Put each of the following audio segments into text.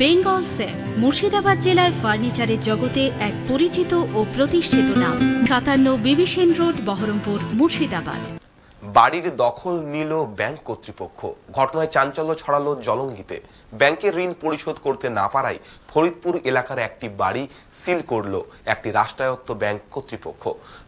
Bengal safe, Murshidabad জেলায় ফার্নিচারের জগতে এক পরিচিত ও প্রতিষ্ঠিত নাম। সাতান্ন বিবিসেন রোড, বহরমপুর, মুর্শিদাবাদ। বাড়ির দখল নিল ব্যাংক কর্তৃপক্ষ। ঘটনায় চাঞ্চল্য ছড়ালো জলঙ্গিতে। ব্যাংকের ঋণ পরিশোধ করতে না পারায় ফরিদপুর এলাকার একটি বাড়ি সিল করল একটি রাষ্ট্রায়ত্ত ব্যাংক কর্তৃপক্ষ।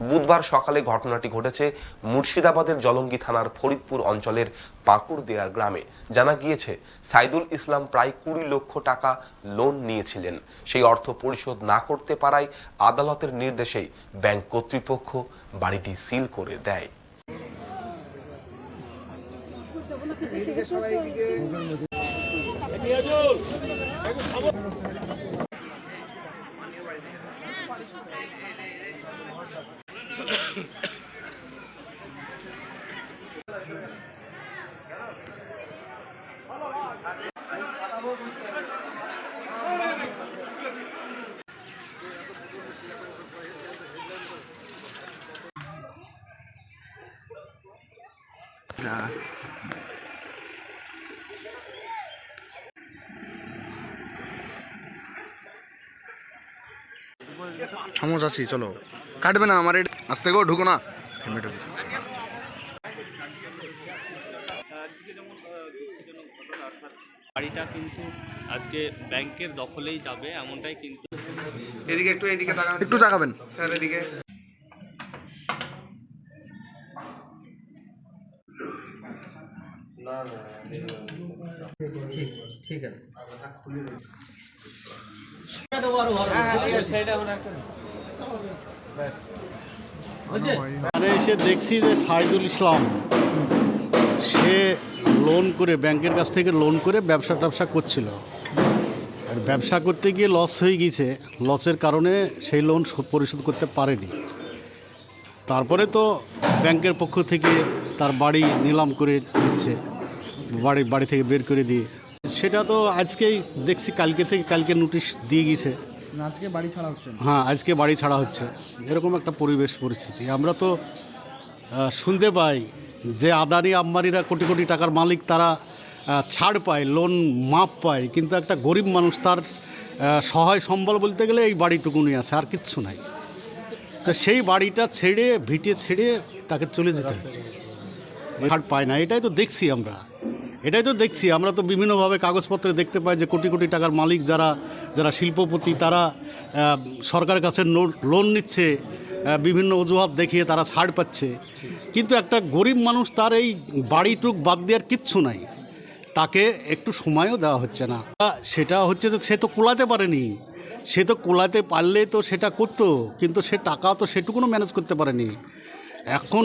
বুধবার সকালে ঘটনাটি ঘটেছে মুর্শিদাবাদের জলঙ্গি থানার ফরিদপুর অঞ্চলের পাকুড় দেয়ার গ্রামে। জানা গিয়েছে, সাইদুল ইসলাম প্রায় কুড়ি লক্ষ টাকা লোন নিয়েছিলেন। সেই অর্থ পরিশোধ না করতে পারায় আদালতের নির্দেশেই ব্যাংক কর্তৃপক্ষ বাড়িটি সিল করে দেয়। Nah. সমজ আছি চলো। কাটবে না আমার এটা। আস্তে গো ঢুকো না। ঢুকো বাড়িটা কিন্তু আজকে ব্যাংকের দখলেই যাবে এমনটাই কিন্তু। এদিকে একটু এদিকে তাকাবেন একটু তাকাবেন। স্যার এদিকে। মানে এসে দেখছি যে সাইদুল ইসলাম সে লোন করে ব্যাংকের কাছ থেকে লোন করে ব্যবসা ট্যাবসা করছিল। আর ব্যবসা করতে গিয়ে লস হয়ে গিয়েছে। লসের কারণে সেই লোন পরিশোধ করতে পারেনি। তারপরে তো ব্যাংকের পক্ষ থেকে তার বাড়ি নিলাম করে দিচ্ছে। বাড়ি বাড়ি থেকে বের করে দিয়ে সেটা তো আজকেই দেখছি কালকে থেকে কালকে নোটিশ দিয়ে গিয়েছে আজকে বাড়ি ছাড়া হচ্ছে হ্যাঁ আজকে বাড়ি ছাড়া হচ্ছে। এরকম একটা পরিবেশ পরিস্থিতি। আমরা তো শুনতে পাই যে আদানি আম্বানিরা কোটি কোটি টাকার মালিক তারা ছাড় পায় লোন মাপ পায় কিন্তু একটা গরিব মানুষ তার সহায় সম্বল বলতে গেলে এই বাড়িটুকুনি আছে আর কিচ্ছু নাই। তো সেই বাড়িটা ছেড়ে ভিটে ছেড়ে তাকে চলে যেতে হচ্ছে। ছাড় পায় না এটাই তো দেখছি আমরা। এটাই তো দেখছি। আমরা তো বিভিন্নভাবে কাগজপত্রে দেখতে পাই যে কোটি কোটি টাকার মালিক যারা যারা শিল্পপতি, তারা সরকারের কাছে লোন নিচ্ছে বিভিন্ন অজুহাত দেখিয়ে তারা ছাড় পাচ্ছে। কিন্তু একটা গরিব মানুষ তার এই বাড়িটুক বাদ দেওয়ার কিচ্ছু নাই। তাকে একটু সময়ও দেওয়া হচ্ছে না। সেটা হচ্ছে যে সে তো কোলাতে পারেনি। সে তো কোলাতে পারলে তো সেটা করতো, কিন্তু সে টাকা তো সেটুকুনো ম্যানেজ করতে পারেনি। এখন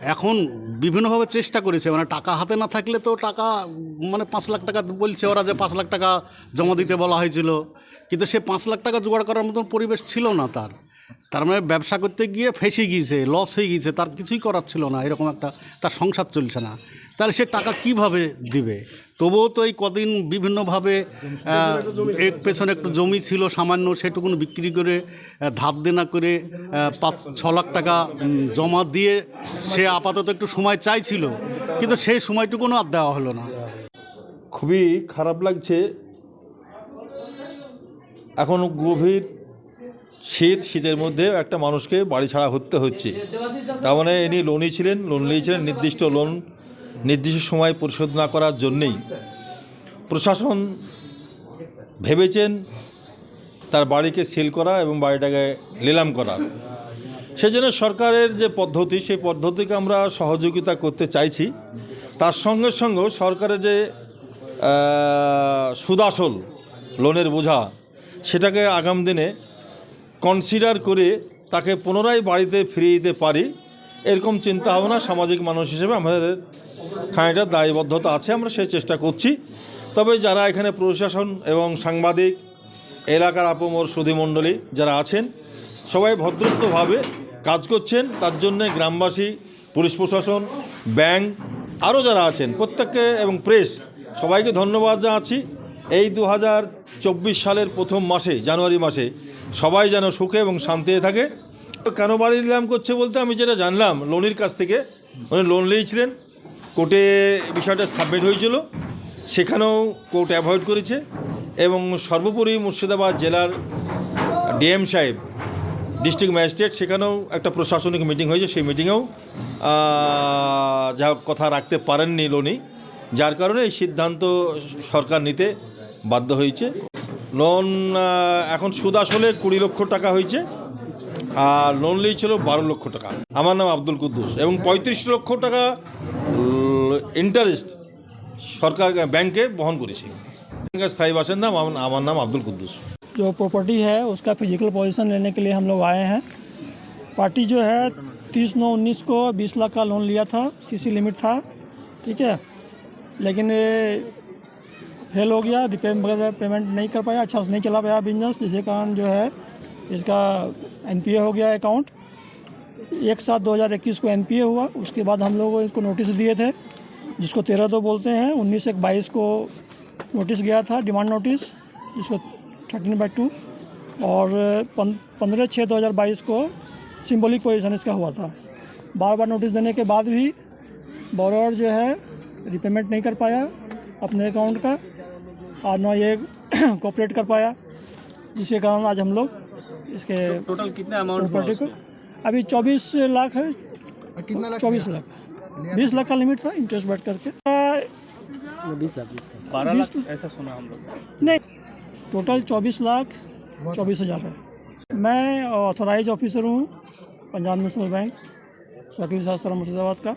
এখন বিভিন্নভাবে চেষ্টা করেছে। মানে টাকা হাতে না থাকলে তো টাকা মানে পাঁচ লাখ টাকা বলছে ওরা যে পাঁচ লাখ টাকা জমা দিতে বলা হয়েছিল। কিন্তু সে পাঁচ লাখ টাকা জোগাড় করার মতন পরিবেশ ছিল না তার। তার মানে ব্যবসা করতে গিয়ে ফেঁসে গিয়েছে লস হয়ে গিয়েছে, তার কিছুই করার ছিল না, এরকম একটা তার সংসার চলছে না। তাহলে সে টাকা কীভাবে দিবে? তবুও তো এই কদিন বিভিন্নভাবে এর পেছনে একটু জমি ছিল সামান্য, সেটুকুন বিক্রি করে ধাপ দেনা করে পাঁচ, ছ লাখ টাকা জমা দিয়ে সে আপাতত একটু সময় চাইছিল, কিন্তু সেই সময়টুকুনও আর দেওয়া হলো না। খুবই খারাপ লাগছে। এখন গভীর শীত, শীতের মধ্যে একটা মানুষকে বাড়ি ছাড়া হতে হচ্ছে। তার মানে ইনি লোনই ছিলেন লোন নিয়েছিলেন নির্দিষ্ট লোন নির্দিষ্ট সময় পরিশোধ না করার জন্যেই। প্রশাসন ভেবেছেন তার বাড়িকে সিল করা এবং বাড়িটাকে নিলাম করা। সেজন্য সরকারের যে পদ্ধতি, সেই পদ্ধতিকে আমরা সহযোগিতা করতে চাইছি। তার সঙ্গে সঙ্গে সরকারের যে সুদাসল লোনের বোঝা, সেটাকে আগাম দিনে কনসিডার করে তাকে পুনরায় বাড়িতে ফিরিয়ে দিতে পারি, এরকম চিন্তা ভাবনা সামাজিক মানুষ হিসেবে আমাদের খানিকটা দায়বদ্ধতা আছে, আমরা সেই চেষ্টা করছি। তবে যারা এখানে প্রশাসন এবং সাংবাদিক, এলাকার আপমর সুধীমণ্ডলী যারা আছেন, সবাই ভদ্রস্থভাবে কাজ করছেন, তার জন্য গ্রামবাসী, পুলিশ প্রশাসন, ব্যাংক, আরও যারা আছেন, প্রত্যেককে এবং প্রেস, সবাইকে ধন্যবাদ জানাচ্ছি। এই দু হাজার সালের প্রথম মাসে, জানুয়ারি মাসে, সবাই যেন সুখে এবং শান্তিতে থাকে। কেন বাড়ি নিলাম করছে বলতে আমি যেটা জানলাম, লোনের কাছ থেকে। উনি লোন নিয়েছিলেন, কোর্টে বিষয়টা সাবমিট হয়েছিল, সেখানেও কোর্ট অ্যাভয়েড করেছে এবং সর্বোপরি মুর্শিদাবাদ জেলার ডিএম সাহেব, ডিস্ট্রিক্ট ম্যাজিস্ট্রেট, সেখানেও একটা প্রশাসনিক মিটিং হয়েছে, সেই মিটিংয়েও যা কথা রাখতে পারেননি লোনি। যার কারণে এই সিদ্ধান্ত সরকার নিতে বাধ্য হয়েছে লোন আহ, এখন সুদ আসলে কুড়ি লক্ষ টাকা হয়েছে আর লোন নিয়েছিল বারো লক্ষ টাকা আমার নাম আব্দুল কুদ্দুস এবং পঁয়ত্রিশ লক্ষ টাকা ইন্টারেস্ট সরকার ব্যাংকে বহন করেছে এখানকার স্থায়ী বাসিন্দা আমার আমার নাম আব্দুল কুদ্দুস जो प्रॉपर्टी है उसका फिजिकल पोजीशन लेने के लिए हम लोग आए हैं पार्टी जो है तीस नौ उन्नीस को बीस लाख का लोन लिया था सीसी लिमिट था ठीक है लेकिन ये फेल हो गया, रिपे वगैरह पेमेंट नहीं कर पाया अच्छा से नहीं चला पाया बिज़नेस, जिसके कारण जो है इसका एनपीए हो गया अकाउंट एक सात दो हज़ार इक्कीस को एनपीए हुआ, उसके बाद हम लोग इसको नोटिस दिए थे, जिसको तेरह दो बोलते हैं, उन्नीस एक बाईस को नोटिस गया था डिमांड नोटिस जिसको थर्टीन बाई टू और पंद्रह छः दो हज़ार बाईस को सिंबॉलिक पोजीशन इसका हुआ था। बार बार नोटिस देने के बाद भी बोरोवर जो है रिपेमेंट नहीं कर पाया अपने अकाउंट का। और ना ये कोऑपरेट कर पाया जिसके कारण आज हम लोग इसके टोटल कितने अमाउंट प्रॉपर्टी को अभी चौबीस लाख है। चौबीस लाख। बीस लाख का लिमिट था इंटरेस्ट बैठ करके। बारह बीस लाख ऐसा सुना हम लोग। नहीं टोटल चौबीस लाख चौबीस हज़ार है। मैं ऑथोराइज ऑफिसर हूँ पंजाब नेशनल बैंक सर्किल शास्त्र मुर्शिदाबाद का।